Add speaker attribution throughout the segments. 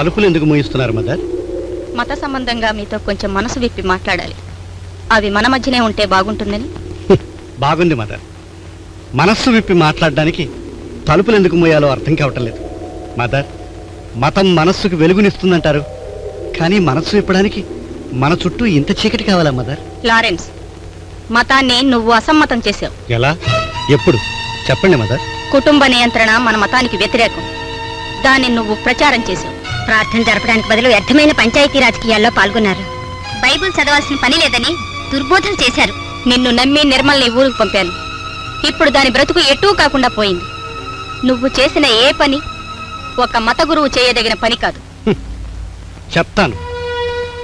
Speaker 1: తలుపులు ఎందుకు మూయిస్తున్నారు మదర్?
Speaker 2: మత సంబంధంగా మీతో కొంచెం మనసు విప్పి మాట్లాడాలి. అవి మన మధ్యనే ఉంటే బాగుంటుందని.
Speaker 1: బాగుంది మదర్. మనస్సు విప్పి మాట్లాడడానికి తలుపులు ఎందుకు మూయాలో అర్థం కావటం లేదు. మదర్ మతం మనస్సుకు వెలుగునిస్తుందంటారు. కానీ మనస్సు విప్పడానికి మన చుట్టూ ఇంత చీకటి కావాలా మదర్?
Speaker 2: లారెన్స్ మతాన్ని నువ్వు అసమ్మతం చేశావు.
Speaker 1: ఎలా? ఎప్పుడు? చెప్పండి మదర్.
Speaker 2: కుటుంబ నియంత్రణ మన మతానికి వ్యతిరేకం. దాన్ని నువ్వు ప్రచారం చేశావు.
Speaker 3: ప్రార్థన జరపడానికి బదులు వ్యర్థమైన పంచాయతీ రాజకీయాల్లో పాల్గొన్నారు. బైబిల్ చదవాల్సిన పని లేదని దుర్బోధన చేశారు.
Speaker 2: నిన్ను నమ్మి నిర్మల్ని ఊరికి పంపాను. ఇప్పుడు దాని బ్రతుకు ఎటూ కాకుండా పోయింది. నువ్వు చేసిన ఏ పని ఒక మత గురువు చేయదగిన పని కాదు.
Speaker 1: చెప్తాను.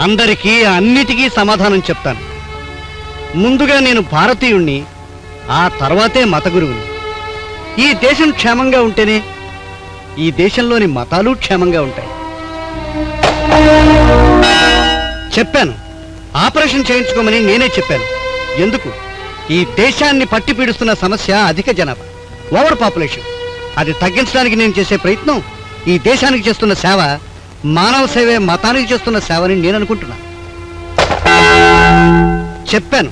Speaker 1: అందరికీ అన్నిటికీ సమాధానం చెప్తాను. ముందుగా నేను భారతీయుణ్ణి ఆ తర్వాతే మత గురువుని. ఈ దేశం క్షేమంగా ఉంటేనే ఈ దేశంలోని మతాలు క్షేమంగా ఉంటాయి. చెప్పాను. ఆపరేషన్ చేయించుకోమని నేనే చెప్పాను. ఎందుకు? ఈ దేశాన్ని పట్టి పీడిస్తున్న సమస్య అధిక జనాభా. ఓవర్ పాపులేషన్ అది తగ్గించడానికి నేను చేసే ప్రయత్నం ఈ దేశానికి చేస్తున్న సేవ మానవ సేవే మతానికి చేస్తున్న సేవని నేను అనుకుంటున్నా. చెప్పాను.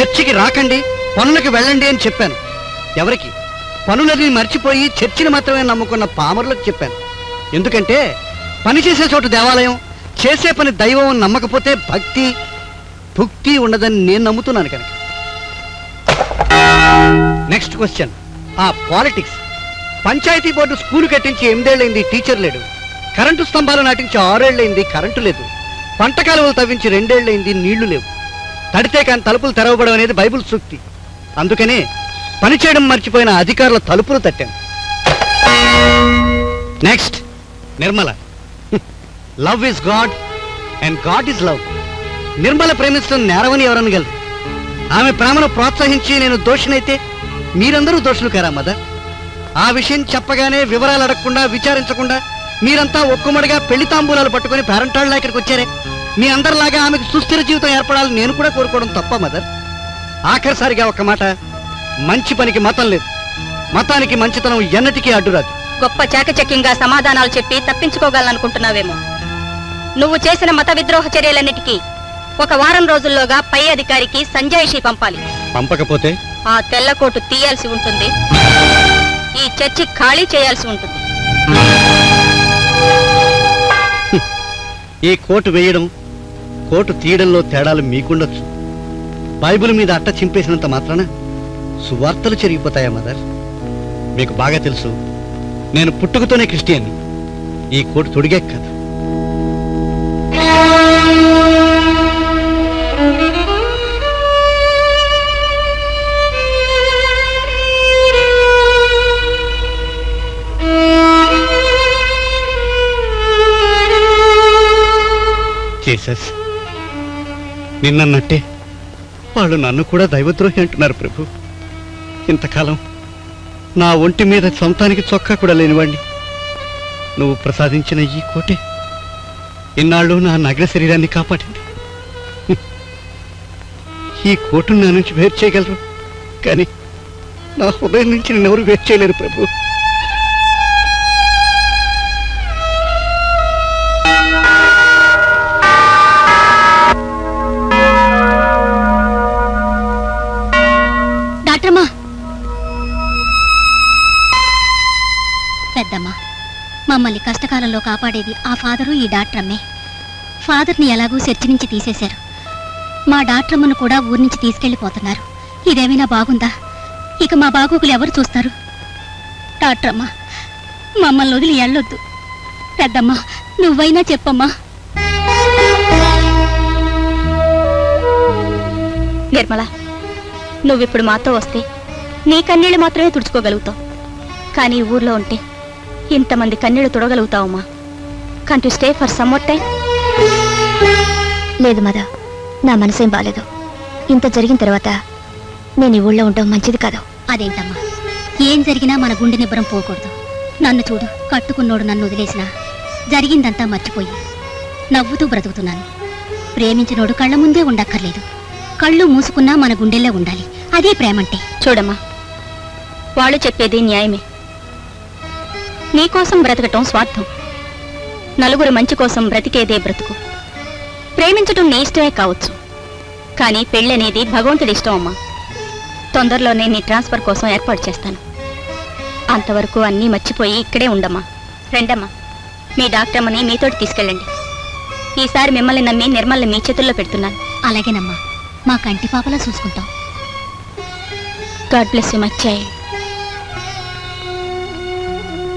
Speaker 1: చర్చికి రాకండి పనులకు వెళ్ళండి అని చెప్పాను. ఎవరికి? పనులని మర్చిపోయి చర్చిని మాత్రమే నమ్ముకున్న పామరులకు చెప్పాను. ఎందుకంటే పని చేసే చోటు దేవాలయం చేసే పని దైవం నమ్మకపోతే భక్తి భుక్తి ఉండదని నేను నమ్ముతున్నాను కనుక. నెక్స్ట్ క్వశ్చన్ ఆ పాలిటిక్స్ పంచాయతీ బోర్డు స్కూల్ కట్టించి ఎనిమిదేళ్ళైంది టీచర్ లేడు. కరెంటు స్తంభాలు నాటించి ఆరేళ్ళైంది కరెంటు లేదు. పంట కాలువలు తవ్వించి రెండేళ్ళైంది నీళ్ళు లేవు. తడితే కానీ తలుపులు తెరవబడం అనేది బైబిల్ సూక్తి. అందుకనే పని చేయడం మర్చిపోయిన అధికారుల తలుపులు తట్టాను. Next Nirmala. Love is God and God is love. Nirmala ప్రేమిస్తున్న నేరవని ఎవరనగలరు ఆమె ప్రేమను ప్రోత్సహించి నేను దోషినైతే మీరందరూ దోషులు కారా మదర్? ఆ విషయం చెప్పగానే వివరాలు అడగకుండా విచారించకుండా మీరంతా ఒక్కుమడిగా పెళ్ళి తాంబూలాలు పట్టుకుని పేరంటాళ్ళ ఇక్కడికి వచ్చారే. మీ అందరిలాగా ఆమెకు సుస్థిర జీవితం ఏర్పడాలని నేను కూడా కోరుకోవడం తప్ప మదర్? ఆఖరిసారిగా ఒక మాట. మంచి పనికి మతం లేదు. మతానికి మంచితనం ఎన్నటికీ అడ్డురాదు.
Speaker 2: గొప్ప చాకచక్యంగా సమాధానాలు చెప్పి తప్పించుకోగలనుకుంటున్నావేమో నువ్వు చేసిన మత విద్రోహ చర్యలన్నిటికీ ఒక వారం రోజుల్లోగా పై అధికారికి సంజాయిషి పంపాలి.
Speaker 1: పంపకపోతే?
Speaker 2: ఆ తెల్లకోటు తీయాల్సి ఉంటుంది. ఈ చర్చి ఖాళీ చేయాల్సి ఉంటుంది.
Speaker 1: ఈ కోటు వేయడం కోటు తీయడంలో తేడాలు మీకుండొచ్చు. బైబిల్ మీద అట్ట చింపేసినంత మాత్రాన సువార్తలు చెరిగిపోతాయా మదర్? మీకు బాగా తెలుసు నేను పుట్టుకతోనే క్రిస్టియన్ని. ఈ కోటు తొడిగే కాదు జీసస్ నిన్నన్నట్టే వాళ్ళు నన్ను కూడా దైవద్రోహి అంటున్నారు ప్రభు. ఇంతకాలం నా ఒంటి మీద సొంతానికి చొక్కా కూడా లేనివాణ్ణి. నువ్వు ప్రసాదించిన ఈ కోటే ఇన్నాళ్ళు నా నగ్న శరీరాన్ని కాపాడింది. ఈ కోటును నా నుంచి వేరు చేయగలరు. కానీ నా హృదయం నుంచి ఎవరు వేరు చేయలేరు ప్రభు.
Speaker 3: మమ్మల్ని కష్టకాలంలో కాపాడేది ఆ ఫాదరు ఈ డాక్టరమ్మే. ఫాదర్ని ఎలాగూ చర్చి నుంచి తీసేశారు. మా డాక్టరమ్మను కూడా ఊరి నుంచి తీసుకెళ్ళిపోతున్నారు. ఇదేమైనా బాగుందా? ఇక మా బాగోగులు ఎవరు చూస్తారు? డాక్టరమ్మా మమ్మల్ని వదిలి వెళ్ళొద్దు. పెద్దమ్మా నువ్వైనా చెప్పమ్మా.
Speaker 2: నిర్మల నువ్విప్పుడు మాతో వస్తే నీ కన్నీళ్ళు మాత్రమే తుడుచుకోగలుగుతావు. కానీ ఊర్లో ఉంటే ఇంతమంది కన్నీళ్ళు తుడగలుగుతావమ్మా. కంటూ stay for some more time
Speaker 4: లేదు మదా నా మనసేం బాలేదు. ఇంత జరిగిన తర్వాత నేను ఈ ఊళ్ళో ఉండడం మంచిది కాదు.
Speaker 3: అదేంటమ్మా? ఏం జరిగినా మన గుండె నిబ్బరం పోకూడదు. నన్ను చూడు కట్టుకున్నోడు నన్ను వదిలేసినా జరిగిందంతా మర్చిపోయి నవ్వుతూ బ్రతుకుతున్నాను. ప్రేమించినోడు కళ్ళ ముందే ఉండక్కర్లేదు. కళ్ళు మూసుకున్నా మన గుండెల్లో ఉండాలి. అదే ప్రేమంటే.
Speaker 2: చూడమ్మా వాళ్ళు చెప్పేది న్యాయమే. నీకోసం బ్రతకటం స్వార్థం. నలుగురు మంచి కోసం బ్రతికేదే బ్రతుకు. ప్రేమించటం నీ ఇష్టమే కావచ్చు. కానీ పెళ్ళనేది భగవంతుడి ఇష్టం అమ్మా. తొందరలోనే నీ ట్రాన్స్ఫర్ కోసం ఏర్పాటు చేస్తాను. అంతవరకు అన్నీ మర్చిపోయి ఇక్కడే ఉండమ్మా. రండమ్మా మీ డాక్టర్ అమ్మని మీతోటి తీసుకెళ్ళండి. ఈసారి మిమ్మల్ని నమ్మి నిర్మల్ని మీ చేతుల్లో పెడుతున్నాను.
Speaker 3: అలాగేనమ్మా మా కంటి పాపలా చూసుకుంటాం.
Speaker 2: God bless you my child.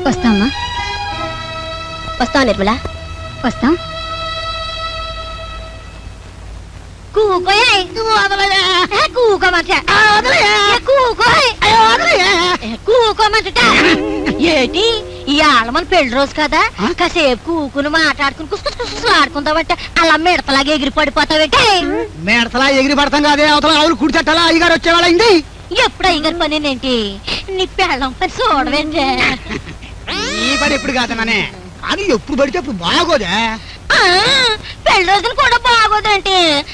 Speaker 3: వస్తామా?
Speaker 2: వస్తావు నిర్మల?
Speaker 3: వస్తాం.
Speaker 5: ఏటి? ఈ ఆళ్ళమని పెళ్ళి రోజు కదా? కాసేపు కూకుని మాట్లాడుకుని కుసుకుసు ఆడుకుందామంటే. అలా మిడతలాగా ఎగిరి పడిపోతావేంటి
Speaker 6: మేడతలా ఎగిరి పడతాం కాదే అవతల ఆవులు కుడిచెట్టాలా అయ్యగారు వచ్చేవాళ్ళైంది
Speaker 5: ఎప్పుడు అయ్యగారి పని ఏంటి నీ పెళ్ళం పని చూడవేంటే?
Speaker 6: ఈ పని ఎప్పుడు కాదన్నానే? కానీ ఎప్పుడు పడితే అప్పుడు బాగోదే.
Speaker 5: ఆ, పెళ్ళి రోజున కూడా బాగోదంటే.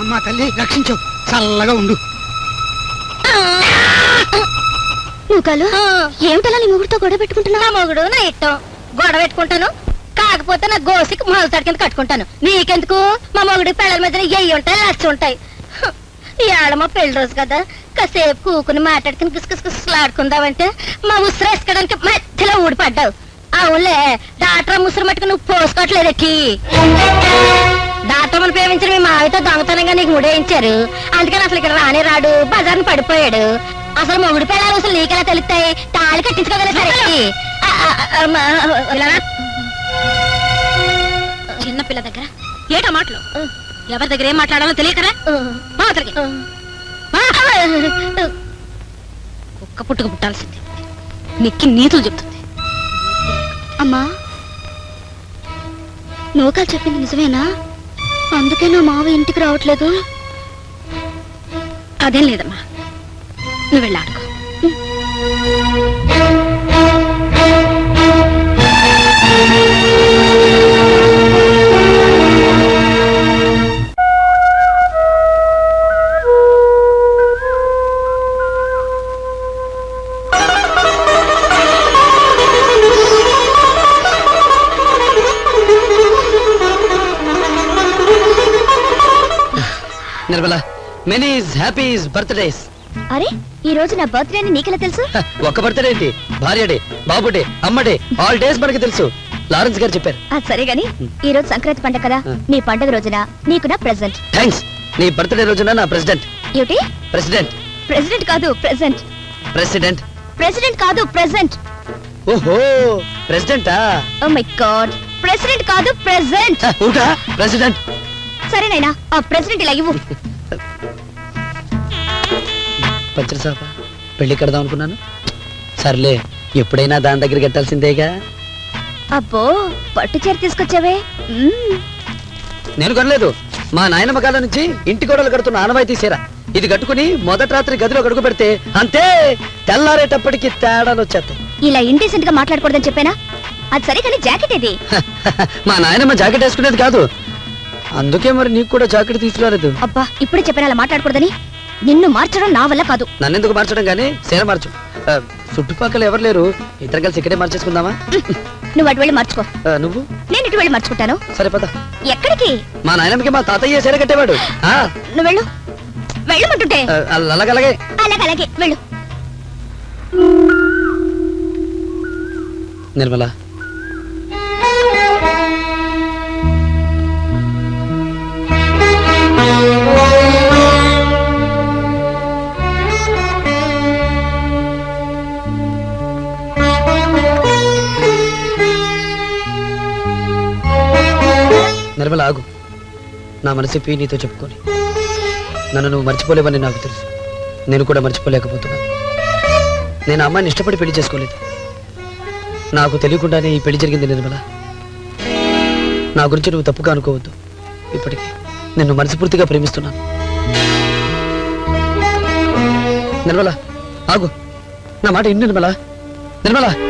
Speaker 6: అమ్మా తల్లి రక్షించు. చల్లగా ఉండు.
Speaker 2: నువ్వు కాలు ఏమిటలా నీ ముగ్గురితో గొడవ పెట్టుకుంటున్నావు?
Speaker 5: నా మొగుడు నా ఇష్టం. గొడవ పెట్టుకుంటాను. కాకపోతే నా గోసికి మొలతాడు కింద కట్టుకుంటాను. నీకెందుకు? మా మొగుడి పెళ్ళల మధ్యన ఎయ్యి ఉంటాయి లచ్చ ఉంటాయి. ఈ ఆడమ పెళ్ళి రోజు కదా. కాసేపు కూకుని మాట్లాడుకుని గుసగుసలాడుకుందామంటే మా ఉసిరు వేసుకోవడానికి మధ్యలో ఊడిపడ్డావు. అవునులే డాక్టర్ ముసురు మట్టుకు నువ్వు పోసుకోవట్లేదెక్కి డాక్టర్ని ప్రేమించిన మీ మావితో దొంగతనంగా నీకు ముడేయించారు. అందుకని అసలు ఇక్కడ రాని రాడు బజార్ని పడిపోయాడు. అసలు మొగుడు పిల్లలు అసలు నీకెలా తెలుస్తాయి? తాళి కట్టించుకోగలరు సరే. ఆ, ఆ, ఆ, మా, ఇలా రా. చిన్న పిల్ల దగ్గర. ఏటో మాటలు? ఎవరి దగ్గర ఏం మాట్లాడాలో తెలియకరా? మా. కుక్క పుట్టుకు పుట్టాల్సింది. నిక్కి నీతులు చెప్తుంది.
Speaker 2: అమ్మా నూకాలు చెప్పింది నిజమేనా? అందుకే నా మావ ఇంటికి రావట్లేదు.
Speaker 5: అదేం లేదమ్మా. నువ్వు వెళ్ళి
Speaker 6: నిర్మల మెనీ హ్యాపీస్ బర్త్డేస్
Speaker 4: అరే ఈ రోజు నా బర్త్డే అని నీకెలా తెలుసు?
Speaker 6: ఒక్క బర్త్డే ఏంటి? భార్యడే బాబుడే అమ్మడే ఆల్ డేస్ మనకి తెలుసు. లారెన్స్ గారు చెప్పారు.
Speaker 4: అది సరే గాని ఈ రోజు సంక్రాంతి పండగ కదా నీ పండగ రోజున నీకు నా ప్రెసెంట్
Speaker 6: థ్యాంక్స్ నీ బర్త్డే రోజున నా ప్రెసిడెంట్
Speaker 4: ఏమిటి?
Speaker 6: ప్రెసిడెంట్
Speaker 4: ప్రెసిడెంట్ కాదు ప్రెసెంట్
Speaker 6: ప్రెసిడెంట్
Speaker 4: ప్రెసిడెంట్ కాదు ప్రెసెంట్
Speaker 6: ఓహో ప్రెసిడెంటా
Speaker 4: ఓ మై గాడ్ ప్రెసిడెంట్ కాదు ప్రెసెంట్
Speaker 6: ఊటా ప్రెసిడెంట్
Speaker 4: సరేనైనా ఆ ప్రెసిడెంట్ ఇలా ఇవ్వు.
Speaker 6: పంచర్ సాప పెళ్ళి కడదాం అనుకున్నాను. సర్లే ఎప్పుడైనా దాని దగ్గరికి కట్టాల్సిందేగా?
Speaker 4: అబ్బో పట్టు చీర తీసుకొచ్చావే. మ్మ్.
Speaker 6: నేను కొనలేదు. మా నాయనమ్మ కాలం నుంచి ఇంటి గోడలు కడుతున్న ఆనవాయితీ తీసేరా. ఇది కట్టుకుని మొదటి రాత్రి గదిలో గడుగు పెడితే అంతే తెల్లారేటప్పటికి తేడాలు వచ్చేస్తాయి.
Speaker 4: ఇలా ఇండీసెంట్గా మాట్లాడకూడదని చెప్పానా? అది సరే కానీ జాకెట్ ఇది
Speaker 6: మా నాయనమ్మ జాకెట్ వేసుకునేది కాదు. అందుకే మరి నీకు కూడా జాకెట్ తీసుకురాలేదు.
Speaker 4: అబ్బా ఇప్పుడే చెప్పాను అలా మాట్లాడకూడదని. నిన్ను మార్చడం నా వల్ల కాదు.
Speaker 6: నన్నెందుకు మార్చడం కానీ సేన మార్చు. ఆ, చుట్టుపక్కల ఎవరు లేరు? ఇద్దరం కలిసి ఇక్కడే మార్చేసుకుందామా?
Speaker 4: నువ్వు అటు వెళ్ళి మార్చుకో.
Speaker 6: ఆ, నువ్వు?
Speaker 4: నేను ఇటు వెళ్ళి మార్చుకుంటాను.
Speaker 6: సరే పద.
Speaker 4: ఎక్కడికి?
Speaker 6: మా నాయనమ్మకి మా తాతయ్య చీర కట్టేవాడు. ఆ,
Speaker 4: నువ్వు వెళ్ళు. వెళ్ళమంటుంటే?
Speaker 6: ఆ, అలాగే అలాగే.
Speaker 4: అలాగే అలాగే. వెళ్ళు.
Speaker 6: నిర్మల నిర్మల ఆగు నా మనసిప్పి నీతో చెప్పుకొని. నన్ను నువ్వు మర్చిపోలేవని నాకు తెలుసు. నేను కూడా మర్చిపోలేకపోతున్నాను. నేను అమ్మాయిని ఇష్టపడి పెళ్ళి చేసుకోలేదు. నాకు తెలియకుండానే ఈ పెళ్ళి జరిగింది నిర్మల. నా గురించి నువ్వు తప్పుగా అనుకోవద్దు. ఇప్పటికీ నిన్ను మనస్ఫూర్తిగా ప్రేమిస్తున్నాను. నిర్మల ఆగు. నా మాట ఇన్ని నిర్మల. నిర్మల!